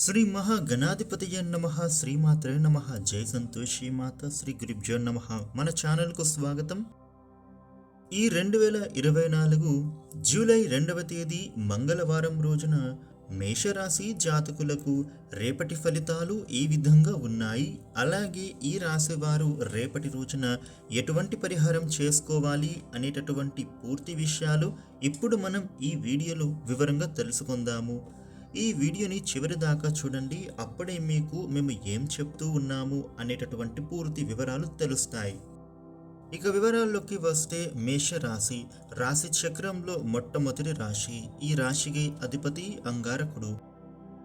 శ్రీ మహాగణాధిపతి నమ శ్రీమాత్రే నమ జై సంతోషి మాత శ్రీ గురుభ్యో నమ. మన ఛానల్కు స్వాగతం. ఈ రెండు వేల ఇరవై నాలుగు జూలై రెండవ తేదీ మంగళవారం రోజున మేషరాశి జాతకులకు రేపటి ఫలితాలు ఈ విధంగా ఉన్నాయి. అలాగే ఈ రాశివారు రేపటి రోజున ఎటువంటి పరిహారం చేసుకోవాలి అనేటటువంటి పూర్తి విషయాలు ఇప్పుడు మనం ఈ వీడియోలో వివరంగా తెలుసుకుందాము. ఈ వీడియోని చివరి దాకా చూడండి. అప్పుడే మీకు మేము ఏం చెప్తూ ఉన్నాము అనేటటువంటి పూర్తి వివరాలు తెలుస్తాయి. ఇక వివరాల్లోకి వస్తే మేష రాశి రాశి చక్రంలో మొట్టమొదటి రాశి. ఈ రాశికి అధిపతి అంగారకుడు.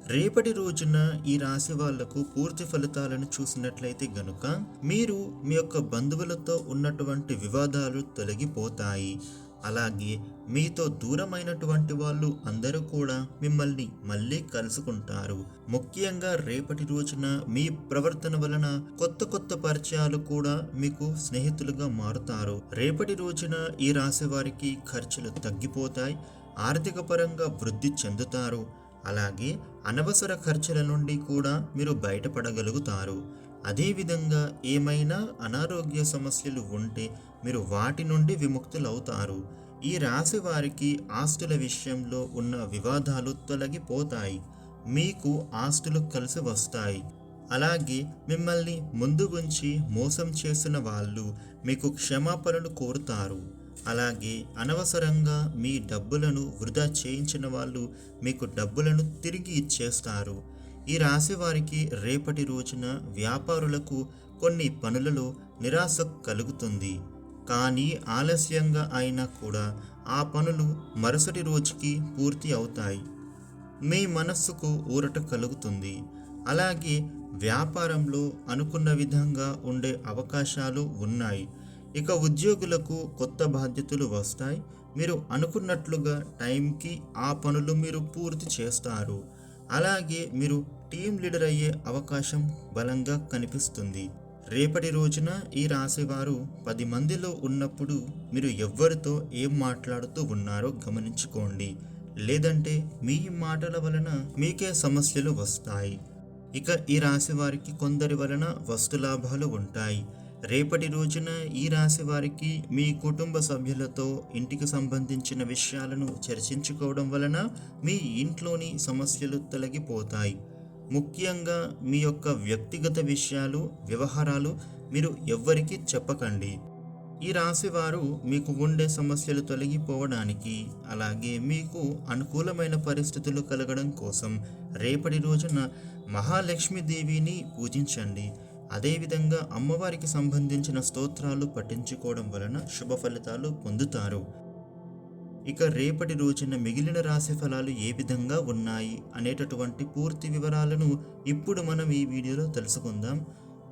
రేపటి రోజున ఈ రాశి వాళ్ళకు పూర్తి ఫలితాలను చూసినట్లయితే గనుక మీరు మీ యొక్క బంధువులతో ఉన్నటువంటి వివాదాలు తొలగిపోతాయి. అలాగే మీతో దూరమైనటువంటి వాళ్ళు అందరూ కూడా మిమ్మల్ని మళ్ళీ కలుసుకుంటారు. ముఖ్యంగా రేపటి రోజున మీ ప్రవర్తన వలన కొత్త కొత్త పరిచయాలు కూడా మీకు స్నేహితులుగా మారుతారు. రేపటి రోజున ఈ రాశి వారికి ఖర్చులు తగ్గిపోతాయి ఆర్థిక పరంగా వృద్ధి చెందుతారు. అలాగే అనవసర ఖర్చుల నుండి కూడా మీరు బయటపడగలుగుతారు. అదేవిధంగా ఏమైనా అనారోగ్య సమస్యలు ఉంటే మీరు వాటి నుండి విముక్తులవుతారు. ఈ రాశి వారికి ఆస్తుల విషయంలో ఉన్న వివాదాలు తొలగిపోతాయి. మీకు ఆస్తులు కలిసి వస్తాయి. అలాగే మిమ్మల్ని ముందు ఉంచి మోసం చేసిన వాళ్ళు మీకు క్షమాపణలు కోరుతారు. అలాగే అనవసరంగా మీ డబ్బులను వృధా చేయించిన వాళ్ళు మీకు డబ్బులను తిరిగి ఇచ్చేస్తారు. ఈ రాశి వారికి రేపటి రోజున వ్యాపారులకు కొన్ని పనులలో నిరాశ కలుగుతుంది. కానీ ఆలస్యంగా అయినా కూడా ఆ పనులు మరుసటి రోజుకి పూర్తి అవుతాయి. మీ మనస్సుకు ఊరట కలుగుతుంది. అలాగే వ్యాపారంలో అనుకున్న విధంగా ఉండే అవకాశాలు ఉన్నాయి. ఇక ఉద్యోగులకు కొత్త బాధ్యతలు వస్తాయి. మీరు అనుకున్నట్లుగా టైంకి ఆ పనులు మీరు పూర్తి చేస్తారు. అలాగే మీరు టీం లీడర్ అయ్యే అవకాశం బలంగా కనిపిస్తుంది. రేపటి రోజున ఈ రాశివారు పది మందిలో ఉన్నప్పుడు మీరు ఎవ్వరితో ఏం మాట్లాడుతూ ఉన్నారో గమనించుకోండి. లేదంటే మీ మాటల వలన మీకే సమస్యలు వస్తాయి. ఇక ఈ రాశి వారికి కొందరి వలన వస్తు లాభాలు ఉంటాయి. రేపటి రోజున ఈ రాశి వారికి మీ కుటుంబ సభ్యులతో ఇంటికి సంబంధించిన విషయాలను చర్చించుకోవడం వలన మీ ఇంట్లోని సమస్యలు తొలగిపోతాయి. ముఖ్యంగా మీ యొక్క వ్యక్తిగత విషయాలు వ్యవహారాలు మీరు ఎవ్వరికీ చెప్పకండి. ఈ రాశి వారు మీకు ఉండే సమస్యలు తొలగిపోవడానికి అలాగే మీకు అనుకూలమైన పరిస్థితులు కలగడం కోసం రేపటి రోజున మహాలక్ష్మీదేవిని పూజించండి. అదేవిధంగా అమ్మవారికి సంబంధించిన స్తోత్రాలు పఠించుకోవడం వలన శుభ ఫలితాలు పొందుతారు. ఇక రేపటి రోజున మిగిలిన రాశి ఫలాలు ఏ విధంగా ఉన్నాయి అనేటటువంటి పూర్తి వివరాలను ఇప్పుడు మనం ఈ వీడియోలో తెలుసుకుందాం.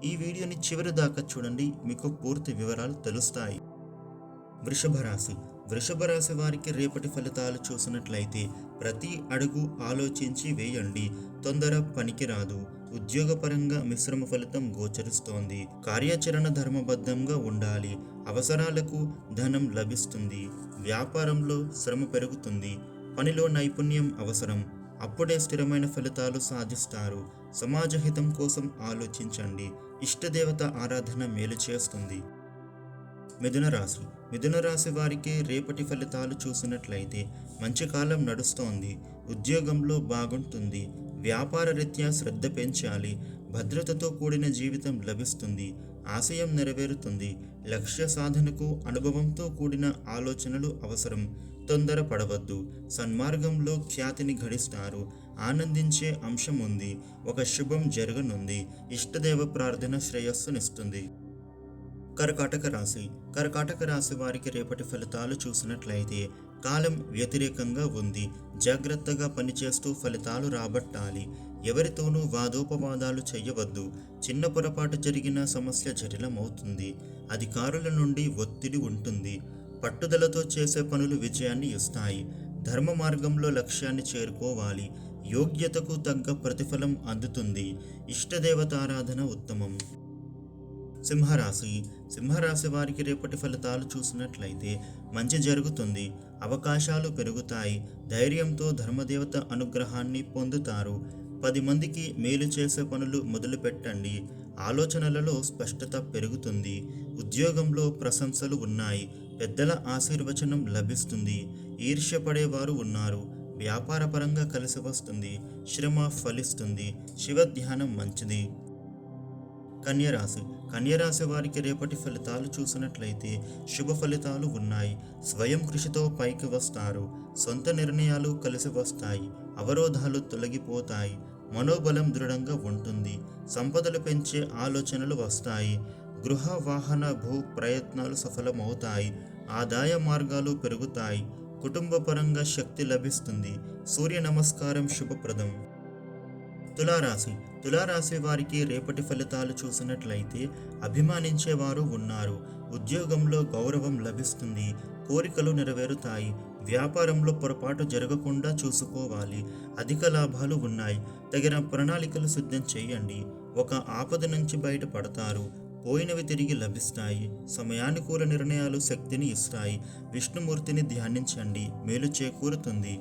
ఈ వీడియోని చివరి దాకా చూడండి మీకు పూర్తి వివరాలు తెలుస్తాయి. వృషభ రాశి. వృషభ రాశి వారికి రేపటి ఫలితాలు చూసినట్లయితే ప్రతి అడుగు ఆలోచించి వేయండి తొందర పనికిరాదు. ఉద్యోగపరంగా మిశ్రమ ఫలితం గోచరిస్తోంది. కార్యాచరణ ధర్మబద్ధంగా ఉండాలి. అవసరాలకు ధనం లభిస్తుంది. వ్యాపారంలో శ్రమ పెరుగుతుంది. పనిలో నైపుణ్యం అవసరం. అప్పుడే స్థిరమైన ఫలితాలు సాధిస్తారు. సమాజ హితం కోసం ఆలోచించండి. ఇష్టదేవత ఆరాధన మేలు చేస్తుంది. మిథున రాశి. మిథున రాశి వారికి రేపటి ఫలితాలు చూసినట్లయితే మంచి కాలం నడుస్తోంది. ఉద్యోగంలో బాగుంటుంది. వ్యాపార రీత్యా శ్రద్ధ పెంచాలి. భద్రతతో కూడిన జీవితం లభిస్తుంది. ఆశయం నెరవేరుతుంది. లక్ష్య సాధనకు అనుభవంతో కూడిన ఆలోచనలు అవసరం. తొందర పడవద్దు సన్మార్గంలో ఖ్యాతిని గడిస్తారు ఆనందించే అంశం ఉంది. ఒక శుభం జరగనుంది. ఇష్టదేవ ప్రార్థన శ్రేయస్సునిస్తుంది కర్కాటక రాశి. కర్కాటక రాశి వారికి రేపటి ఫలితాలు చూసినట్లయితే కాలం వ్యతిరేకంగా ఉంది. జాగ్రత్తగా పనిచేస్తూ ఫలితాలు రాబట్టాలి. ఎవరితోనూ వాదోపవాదాలు చేయవద్దు. చిన్న పొరపాటు జరిగిన సమస్య జటిలమవుతుంది. అధికారుల నుండి ఒత్తిడి ఉంటుంది. పట్టుదలతో చేసే పనులు విజయాన్ని ఇస్తాయి. ధర్మ మార్గంలో లక్ష్యాన్ని చేరుకోవాలి. యోగ్యతకు తగ్గ ప్రతిఫలం అందుతుంది. ఇష్టదేవతారాధన ఉత్తమం. సింహరాశి. సింహరాశి వారికి రేపటి ఫలితాలు చూసినట్లయితే మంచి జరుగుతుంది. అవకాశాలు పెరుగుతాయి. ధైర్యంతో ధర్మదేవత అనుగ్రహాన్ని పొందుతారు. పది మందికి మేలు చేసే పనులు మొదలుపెట్టండి. ఆలోచనలలో స్పష్టత పెరుగుతుంది. ఉద్యోగంలో ప్రశంసలు ఉన్నాయి. పెద్దల ఆశీర్వచనం లభిస్తుంది. ఈర్ష్యపడేవారు ఉన్నారు. వ్యాపారపరంగా కలిసి వస్తుంది. శ్రమ ఫలిస్తుంది. శివ ధ్యానం మంచిది. కన్యరాశి. కన్యరాశి వారికి రేపటి ఫలితాలు చూసినట్లయితే శుభ ఫలితాలు ఉన్నాయి. స్వయం కృషితో పైకి వస్తారు. సొంత నిర్ణయాలు కలిసి వస్తాయి. అవరోధాలు తొలగిపోతాయి. మనోబలం దృఢంగా ఉంటుంది. సంపదలు పెంచే ఆలోచనలు వస్తాయి. గృహ వాహన భూ ప్రయత్నాలు సఫలమవుతాయి. ఆదాయ మార్గాలు పెరుగుతాయి. కుటుంబపరంగా శక్తి లభిస్తుంది. సూర్య నమస్కారం శుభప్రదం. తులారాశి. తులారాశి వారికి రేపటి ఫలితాలు చూసినట్లయితే అభిమానించేవారు ఉన్నారు. ఉద్యోగంలో గౌరవం లభిస్తుంది. కోరికలు నెరవేరుతాయి. వ్యాపారంలో పొరపాటు జరగకుండా చూసుకోవాలి. అధిక లాభాలు ఉన్నాయి. తగిన ప్రణాళికలు సిద్ధం చేయండి. ఒక ఆపద నుంచి బయటపడతారు. పోయినవి తిరిగి లభిస్తాయి. సమయానుకూల నిర్ణయాలు శక్తిని ఇస్తాయి. విష్ణుమూర్తిని ధ్యానించండి. మేలు చేకూరుతుంది.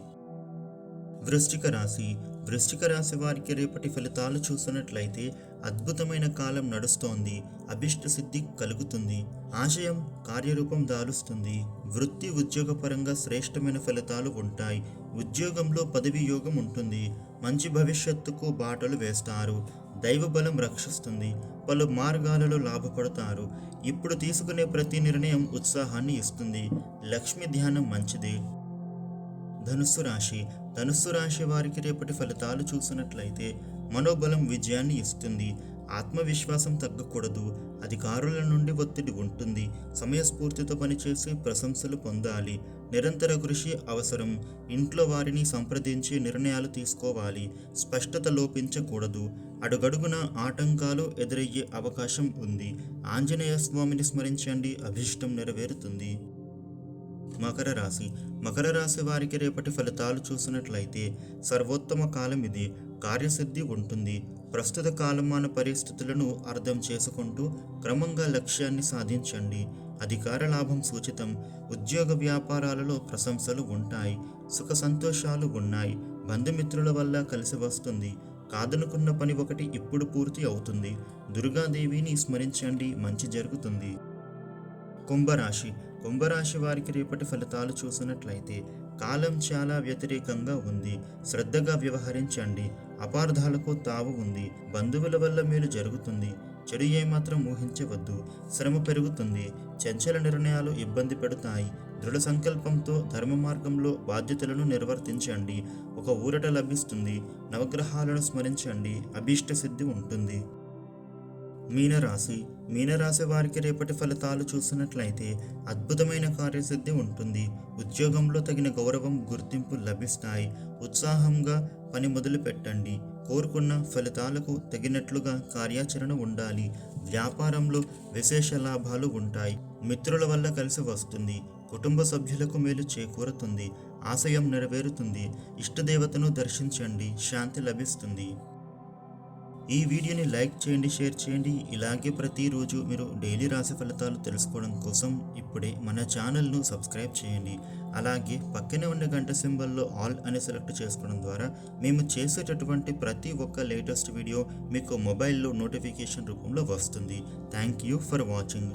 వృశ్చిక రాశి. వృశ్చిక రాశి వారికి రేపటి ఫలితాలు చూసినట్లయితే అద్భుతమైన కాలం నడుస్తోంది. అభిష్ట సిద్ధి కలుగుతుంది. ఆశయం కార్యరూపం దాలుస్తుంది. వృత్తి ఉద్యోగపరంగా శ్రేష్టమైన ఫలితాలు ఉంటాయి. ఉద్యోగంలో పదవి యోగం ఉంటుంది. మంచి భవిష్యత్తుకు బాటలు వేస్తారు. దైవ బలం రక్షిస్తుంది. పలు మార్గాలలో లాభపడతారు. ఇప్పుడు తీసుకునే ప్రతి నిర్ణయం ఉత్సాహాన్ని ఇస్తుంది. లక్ష్మి ధ్యానం మంచిది. ధనుస్సు రాశి ధనుస్సు రాశి వారికి రేపటి ఫలితాలు చూసినట్లయితే మనోబలం విజయాన్ని ఇస్తుంది. ఆత్మవిశ్వాసం తగ్గకూడదు. అధికారుల నుండి ఒత్తిడి ఉంటుంది. సమయస్ఫూర్తితో పనిచేసి ప్రశంసలు పొందాలి. నిరంతర కృషి అవసరం. ఇంట్లో వారిని సంప్రదించి నిర్ణయాలు తీసుకోవాలి. స్పష్టత లోపించకూడదు. అడుగడుగున ఆటంకాలు ఎదురయ్యే అవకాశం ఉంది. ఆంజనేయ స్వామిని స్మరించండి. అభిష్టం నెరవేరుతుంది. మకర రాశి. మకర రాశి వారికి రేపటి ఫలితాలు చూసినట్లయితే సర్వోత్తమ కాలం ఇది. కార్యసిద్ధి ఉంటుంది. ప్రస్తుత కాలమాన పరిస్థితులను అర్థం చేసుకుంటూ క్రమంగా లక్ష్యాన్ని సాధించండి. అధికార లాభం సూచితం. ఉద్యోగ వ్యాపారాలలో ప్రశంసలు ఉంటాయి. సుఖ సంతోషాలు ఉన్నాయి. బంధుమిత్రుల వల్ల కలిసి వస్తుంది. కాదనుకున్న పని ఒకటి ఇప్పుడు పూర్తి అవుతుంది. దుర్గాదేవిని స్మరించండి. మంచి జరుగుతుంది. కుంభరాశి. కుంభరాశి వారికి రేపటి ఫలితాలు చూసినట్లయితే కాలం చాలా వ్యతిరేకంగా ఉంది. శ్రద్ధగా వ్యవహరించండి. అపార్థాలకు తావు ఉంది. బంధువుల వల్ల మేలు జరుగుతుంది. చెడు ఏమాత్రం ఊహించవద్దు. శ్రమ పెరుగుతుంది. చంచల నిర్ణయాలు ఇబ్బంది పెడతాయి. దృఢ సంకల్పంతో ధర్మ మార్గంలో బాధ్యతలను నిర్వర్తించండి. ఒక ఊరట లభిస్తుంది. నవగ్రహాలను స్మరించండి. అభీష్ట సిద్ధి ఉంటుంది. మీనరాశి. మీనరాశి వారికి రేపటి ఫలితాలు చూసినట్లయితే అద్భుతమైన కార్యసిద్ధి ఉంటుంది. ఉద్యోగంలో తగిన గౌరవం గుర్తింపు లభిస్తాయి. ఉత్సాహంగా పని మొదలు పెట్టండి. కోరుకున్న ఫలితాలకు తగినట్లుగా కార్యాచరణ ఉండాలి. వ్యాపారంలో విశేష లాభాలు ఉంటాయి. మిత్రుల వల్ల కలిసి వస్తుంది. కుటుంబ సభ్యులకు మేలు చేకూరుతుంది. ఆశయం నెరవేరుతుంది. ఇష్టదేవతను దర్శించండి. శాంతి లభిస్తుంది. ఈ వీడియోని లైక్ చేయండి షేర్ చేయండి. ఇలాగే ప్రతిరోజు మీరు డైలీ రాశి ఫలితాలు తెలుసుకోవడం కోసం ఇప్పుడే మన ఛానల్ను సబ్స్క్రైబ్ చేయండి. అలాగే పక్కనే ఉన్న గంట సింబల్లో ఆల్ అని సెలెక్ట్ చేసుకోవడం ద్వారా మేము చేసేటటువంటి ప్రతి ఒక్క లేటెస్ట్ వీడియో మీకు మొబైల్లో నోటిఫికేషన్ రూపంలో వస్తుంది. Thank you for watching.